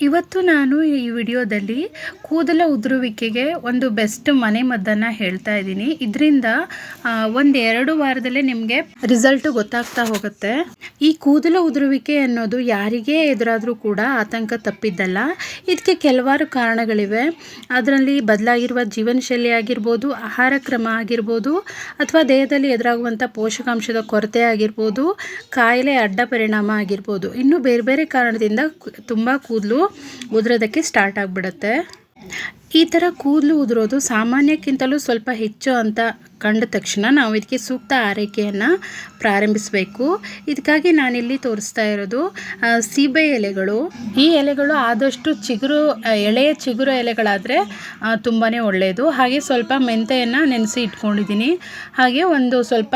ಇವತ್ತು ನಾನು ಈ ವಿಡಿಯೋದಲ್ಲಿ ಕೂದಲ ಉದುರುವಿಕೆಗೆ ಒಂದು ಬೆಸ್ಟ್ ಮನೆ ಮದ್ದನ್ನು ಹೇಳ್ತಾ ಇದ್ದೀನಿ. ಇದರಿಂದ ಒಂದು ಎರಡು ವಾರದಲ್ಲೇ ನಿಮಗೆ ರಿಸಲ್ಟು ಗೊತ್ತಾಗ್ತಾ ಹೋಗುತ್ತೆ. ಈ ಕೂದಲ ಉದುರುವಿಕೆ ಅನ್ನೋದು ಯಾರಿಗೇ ಎದುರಾದರೂ ಕೂಡ ಆತಂಕ ತಪ್ಪಿದ್ದಲ್ಲ. ಇದಕ್ಕೆ ಕೆಲವಾರು ಕಾರಣಗಳಿವೆ. ಅದರಲ್ಲಿ ಬದಲಾಗಿರುವ ಜೀವನ ಶೈಲಿ ಆಗಿರ್ಬೋದು, ಆಹಾರ ಕ್ರಮ ಆಗಿರ್ಬೋದು, ಅಥವಾ ದೇಹದಲ್ಲಿ ಎದುರಾಗುವಂಥ ಪೋಷಕಾಂಶದ ಕೊರತೆ ಆಗಿರ್ಬೋದು, ಕಾಯಿಲೆ ಅಡ್ಡ ಪರಿಣಾಮ ಆಗಿರ್ಬೋದು. ಇನ್ನೂ ಬೇರೆ ಬೇರೆ ಕಾರಣದಿಂದ ತುಂಬ ಕೂದಲು ಉದುರೋದಕ್ಕೆ ಸ್ಟಾರ್ಟ್ ಆಗಿಬಿಡುತ್ತೆ. ಈ ಥರ ಕೂದಲು ಉದುರೋದು ಸಾಮಾನ್ಯಕ್ಕಿಂತಲೂ ಸ್ವಲ್ಪ ಹೆಚ್ಚು ಅಂತ ಕಂಡ ತಕ್ಷಣ ನಾವು ಇದಕ್ಕೆ ಸೂಕ್ತ ಆರೈಕೆಯನ್ನು ಪ್ರಾರಂಭಿಸಬೇಕು. ಇದಕ್ಕಾಗಿ ನಾನಿಲ್ಲಿ ತೋರಿಸ್ತಾ ಇರೋದು ಸೀಬೆ ಎಲೆಗಳು. ಈ ಎಲೆಗಳು ಆದಷ್ಟು ಚಿಗುರು ಎಳೆಯ ಚಿಗುರು ಎಲೆಗಳಾದರೆ ತುಂಬಾ ಒಳ್ಳೆಯದು ಹಾಗೆ ಸ್ವಲ್ಪ ಮೆಂತೆಯನ್ನು ನೆನೆಸಿ ಇಟ್ಕೊಂಡಿದ್ದೀನಿ. ಹಾಗೆ ಒಂದು ಸ್ವಲ್ಪ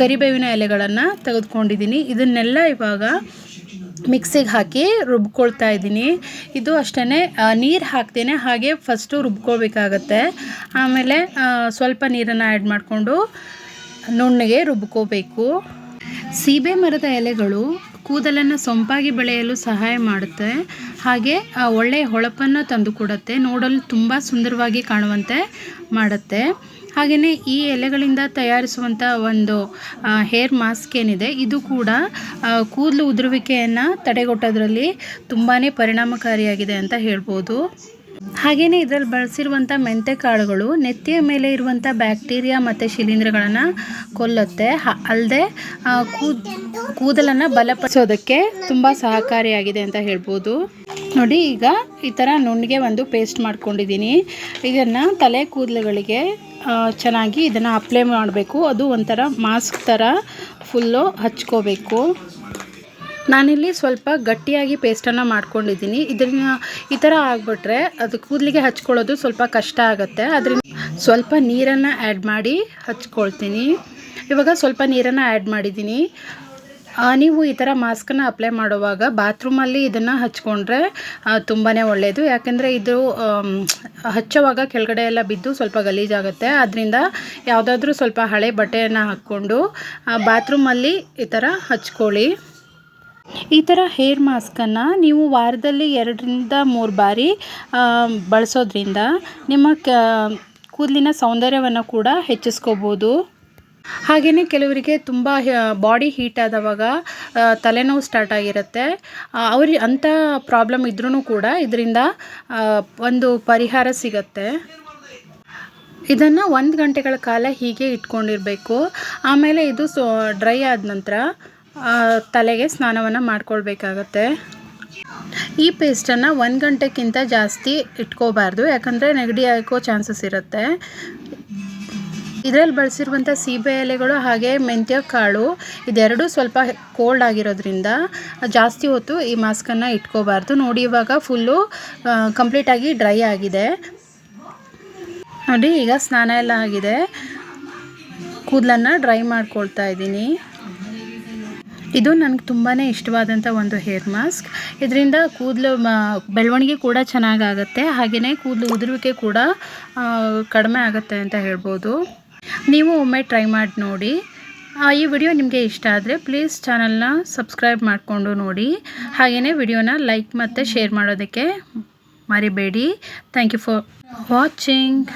ಕರಿಬೇವಿನ ಎಲೆಗಳನ್ನು ತೆಗೆದುಕೊಂಡಿದ್ದೀನಿ. ಇದನ್ನೆಲ್ಲ ಇವಾಗ ಮಿಕ್ಸಿಗೆ ಹಾಕಿ ರುಬ್ಕೊಳ್ತಾ ಇದ್ದೀನಿ. ಇದು ಅಷ್ಟೇ ನೀರು ಹಾಕ್ತೇನೆ, ಹಾಗೆ ಫಸ್ಟು ರುಬ್ಕೋಬೇಕಾಗತ್ತೆ ಆಮೇಲೆ ಸ್ವಲ್ಪ ನೀರನ್ನು ಆ್ಯಡ್ ಮಾಡಿಕೊಂಡು ನುಣ್ಣಗೆ ರುಬ್ಕೋಬೇಕು. ಸೀಬೆ ಮರದ ಎಲೆಗಳು ಕೂದಲನ್ನು ಸೊಂಪಾಗಿ ಬೆಳೆಯಲು ಸಹಾಯ ಮಾಡುತ್ತೆ. ಹಾಗೆ ಒಳ್ಳೆಯ ಹೊಳಪನ್ನು ತಂದು ಕೊಡುತ್ತೆ. ನೋಡಲು ತುಂಬ ಸುಂದರವಾಗಿ ಕಾಣುವಂತೆ ಮಾಡುತ್ತೆ. ಹಾಗೆಯೇ ಈ ಎಲೆಗಳಿಂದ ತಯಾರಿಸುವಂಥ ಒಂದು ಹೇರ್ ಮಾಸ್ಕ್ ಏನಿದೆ, ಇದು ಕೂಡ ಕೂದಲು ಉದುರುವಿಕೆಯನ್ನು ತಡೆಗಟ್ಟೋದ್ರಲ್ಲಿ ತುಂಬಾ ಪರಿಣಾಮಕಾರಿಯಾಗಿದೆ ಅಂತ ಹೇಳ್ಬೋದು. ಹಾಗೆಯೇ ಇದರಲ್ಲಿ ಬಳಸಿರುವಂಥ ಮೆಂತೆ ಕಾಳುಗಳು ನೆತ್ತಿಯ ಮೇಲೆ ಇರುವಂಥ ಬ್ಯಾಕ್ಟೀರಿಯಾ ಮತ್ತು ಶಿಲೀಂಧ್ರಗಳನ್ನು ಕೊಲ್ಲುತ್ತೆ. ಅಲ್ಲದೆ ಕೂದ್, ಕೂದಲನ್ನು ಬಲಪಡಿಸೋದಕ್ಕೆ ತುಂಬ ಸಹಕಾರಿಯಾಗಿದೆ ಅಂತ ಹೇಳ್ಬೋದು. ನೋಡಿ, ಈಗ ಈ ಥರ ನುಣ್ಣಿಗೆ ಒಂದು ಪೇಸ್ಟ್ ಮಾಡ್ಕೊಂಡಿದ್ದೀನಿ. ಇದನ್ನು ತಲೆ ಕೂದಲುಗಳಿಗೆ ಚೆನ್ನಾಗಿ ಇದನ್ನು ಅಪ್ಲೈ ಮಾಡಬೇಕು. ಅದು ಒಂಥರ ಮಾಸ್ಕ್ ಥರ ಫುಲ್ಲು ಹಚ್ಕೋಬೇಕು. ನಾನಿಲ್ಲಿ ಸ್ವಲ್ಪ ಗಟ್ಟಿಯಾಗಿ ಪೇಸ್ಟನ್ನು ಮಾಡ್ಕೊಂಡಿದ್ದೀನಿ. ಇದನ್ನ ಈ ಥರ ಆಗಿಬಿಟ್ರೆ ಅದು ಕೂದಲಿಗೆ ಹಚ್ಕೊಳ್ಳೋದು ಸ್ವಲ್ಪ ಕಷ್ಟ ಆಗುತ್ತೆ. ಅದರಿಂದ ಸ್ವಲ್ಪ ನೀರನ್ನು ಆ್ಯಡ್ ಮಾಡಿ ಹಚ್ಕೊಳ್ತೀನಿ. ಇವಾಗ ಸ್ವಲ್ಪ ನೀರನ್ನು ಆ್ಯಡ್ ಮಾಡಿದ್ದೀನಿ. ನೀವು ಈ ಥರ ಮಾಸ್ಕನ್ನು ಅಪ್ಲೈ ಮಾಡುವಾಗ ಬಾತ್ರೂಮಲ್ಲಿ ಇದನ್ನು ಹಚ್ಕೊಂಡ್ರೆ ತುಂಬಾ ಒಳ್ಳೆಯದು ಯಾಕೆಂದರೆ ಇದು ಹಚ್ಚುವಾಗ ಕೆಳಗಡೆ ಎಲ್ಲ ಬಿದ್ದು ಸ್ವಲ್ಪ ಗಲೀಜಾಗುತ್ತೆ. ಅದರಿಂದ ಯಾವುದಾದ್ರೂ ಸ್ವಲ್ಪ ಹಳೆ ಬಟ್ಟೆಯನ್ನು ಹಾಕ್ಕೊಂಡು ಬಾತ್ರೂಮಲ್ಲಿ ಈ ಥರ ಹಚ್ಕೊಳ್ಳಿ. ಈ ಥರ ಹೇರ್ ಮಾಸ್ಕನ್ನು ನೀವು ವಾರದಲ್ಲಿ ಎರಡರಿಂದ ಮೂರು ಬಾರಿ ಬಳಸೋದ್ರಿಂದ ನಿಮ್ಮ ಕೂದಲಿನ ಸೌಂದರ್ಯವನ್ನು ಕೂಡ ಹೆಚ್ಚಿಸ್ಕೋಬೋದು. ಹಾಗೆಯೇ ಕೆಲವರಿಗೆ ತುಂಬ ಬಾಡಿ ಹೀಟ್ ಆದವಾಗ ತಲೆನೋವು ಸ್ಟಾರ್ಟ್ ಆಗಿರುತ್ತೆ. ಅವ್ರಿಗೆ ಅಂಥ ಪ್ರಾಬ್ಲಮ್ ಇದ್ರೂ ಕೂಡ ಇದರಿಂದ ಒಂದು ಪರಿಹಾರ ಸಿಗತ್ತೆ. ಇದನ್ನು ಒಂದು ಗಂಟೆಗಳ ಕಾಲ ಹೀಗೆ ಇಟ್ಕೊಂಡಿರಬೇಕು. ಆಮೇಲೆ ಇದು ಸೊ ಡ್ರೈ ಆದ ನಂತರ ತಲೆಗೆ ಸ್ನಾನವನ್ನು ಮಾಡ್ಕೊಳ್ಬೇಕಾಗತ್ತೆ. ಈ ಪೇಸ್ಟನ್ನು ಒಂದು ಗಂಟೆಗಿಂತ ಜಾಸ್ತಿ ಇಟ್ಕೋಬಾರ್ದು, ಯಾಕಂದರೆ ನೆಗಡಿ ಹಾಕೋ ಚಾನ್ಸಸ್ ಇರುತ್ತೆ. ಇದರಲ್ಲಿ ಬಳಸಿರುವಂಥ ಸೀಬೆ ಎಲೆಗಳು ಹಾಗೆ ಮೆಂತ್ಯ ಕಾಳು, ಇದೆರಡು ಸ್ವಲ್ಪ ಕೋಲ್ಡ್ ಆಗಿರೋದ್ರಿಂದ ಜಾಸ್ತಿ ಹೊತ್ತು ಈ ಮಾಸ್ಕನ್ನು ಇಟ್ಕೋಬಾರ್ದು. ನೋಡಿ, ಇವಾಗ ಫುಲ್ಲು ಕಂಪ್ಲೀಟಾಗಿ ಡ್ರೈ ಆಗಿದೆ. ನೋಡಿ, ಈಗ ಸ್ನಾನ ಎಲ್ಲ ಆಗಿದೆ. ಕೂದಲನ್ನು ಡ್ರೈ ಮಾಡ್ಕೊಳ್ತಾ ಇದ್ದೀನಿ. ಇದು ನನಗೆ ತುಂಬಾ ಇಷ್ಟವಾದಂಥ ಒಂದು ಹೇರ್ ಮಾಸ್ಕ್. ಇದರಿಂದ ಕೂದಲು ಬೆಳವಣಿಗೆ ಕೂಡ ಚೆನ್ನಾಗಾಗತ್ತೆ. ಹಾಗೆಯೇ ಕೂದಲು ಉದುರುವಿಕೆ ಕೂಡ ಕಡಿಮೆ ಆಗುತ್ತೆ ಅಂತ ಹೇಳ್ಬೋದು. ನೀವು ಒಮ್ಮೆ ಟ್ರೈ ಮಾಡಿ ನೋಡಿ. ಈ ವಿಡಿಯೋ ನಿಮಗೆ ಇಷ್ಟ ಆದರೆ ಪ್ಲೀಸ್ ಚಾನಲ್ನ ಸಬ್ಸ್ಕ್ರೈಬ್ ಮಾಡಿಕೊಂಡು ನೋಡಿ. ಹಾಗೆಯೇ ವಿಡಿಯೋನ ಲೈಕ್ ಮತ್ತು ಶೇರ್ ಮಾಡೋದಕ್ಕೆ ಮರಿಬೇಡಿ. Thank you for watching.